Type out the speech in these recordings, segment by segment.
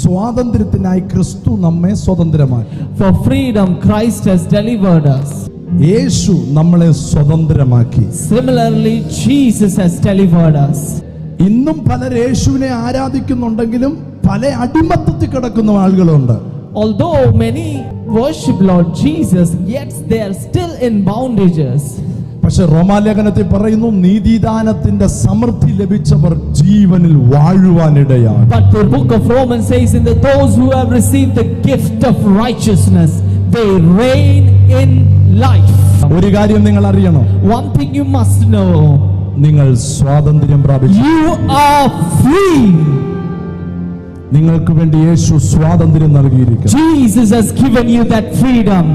സ്വാതന്ത്ര്യത്തിനായി ക്രിസ്തു നമ്മെ സ്വതന്ത്രമാക്കി For freedom, Christ has delivered us. യേശു നമ്മളെ സ്വതന്ത്രമാക്കി Similarly, Jesus has delivered us. ഇന്നും പലർ യേശുവിനെ ആരാധിക്കുന്നുണ്ടെങ്കിലും പല അടിമത്തത്തിൽ കിടക്കുന്ന ആളുകളുണ്ട് Although many worship Lord Jesus, yet they are still in bondages. പക്ഷെ റോമാലേഖനത്തിൽ പറയുന്നു നീതിദാനത്തിന്റെ സമൃദ്ധി ലഭിച്ചവർ ജീവനിൽ വാഴുവാനിടയാണ് But the book of Romans says, in the those who have received the gift of righteousness, they reign in life. ഒരു കാര്യം നിങ്ങൾ അറിയണം One thing you must know നിങ്ങൾ സ്വാതന്ത്ര്യം പ്രാപിച്ചു you are free. നിങ്ങൾക്ക് വേണ്ടി യേശു സ്വാതന്ത്ര്യം നൽകിയിരിക്കുന്നു Jesus has given you that freedom.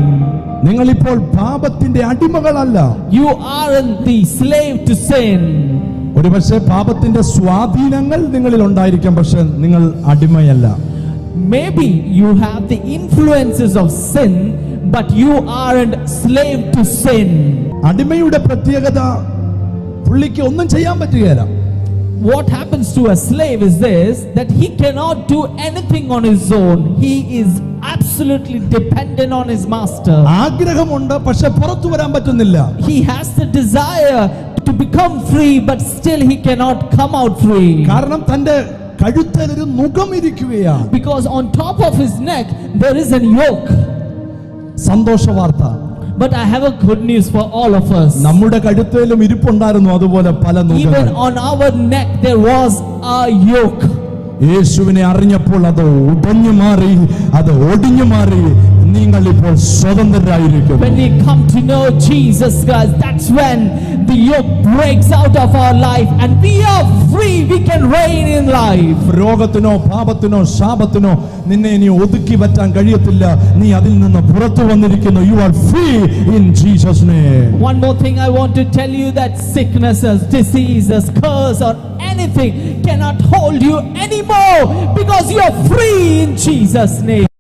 നിങ്ങളിപ്പോൾ പാപത്തിന്റെ അടിമകളല്ല You aren't the slave to sin. ഒരുപക്ഷെ പാപത്തിന്റെ സ്വാധീനങ്ങൾ നിങ്ങളിൽ ഉണ്ടായിരിക്കാം പക്ഷെ നിങ്ങൾ അടിമയല്ല Maybe you have the influences of sin, but you aren't slave to sin. അടിമയുടെ പ്രത്യേകത പുള്ളിക്ക് ഒന്നും ചെയ്യാൻ പറ്റുകയില്ല What happens to a slave is this that he cannot do anything on his own. He is absolutely dependent on his master. ആഗ്രഹമുണ്ട് പക്ഷെ പുറത്തു വരാൻ പറ്റുന്നില്ല He has the desire to become free, but still he cannot come out free. കാരണം തന്റെ കഴുത്തിൽ ഒരു നുഖം ഇരിക്കുകയാണ് Because on top of his neck there is a yoke. സന്തോഷ വാർത്ത But I have a good news for all of us. നമ്മുടെ കഴുത്തേലും ഇരിപ്പുണ്ടായിരുന്നു അതുപോലെ പല Even നുഖങ്ങൾ on our neck there was a yoke. യേശുവിനെ അറിഞ്ഞപ്പോൾ അത് ഉടഞ്ഞു മാറി അത് ഒടിഞ്ഞു മാറി നിങ്ങൾ ഇപ്പോൾ സ്വതന്ത്രരായിരിക്കും When we come to know Jesus Christ, that's when the yoke breaks out of our life and we are free. We can reign in life. രോഗത്തിനോ പാപത്തിനോ ശാപത്തിനോ നിന്നെ ഇനി ഒതുക്കി പറ്റാൻ കഴിയത്തില്ല നീ അതിൽ നിന്ന് പുറത്തു വന്നിരിക്കുന്നു you are free in Jesus name One more thing I want to tell you that sicknesses, diseases, curse, or anything cannot hold you anymore because you are free in Jesus' name.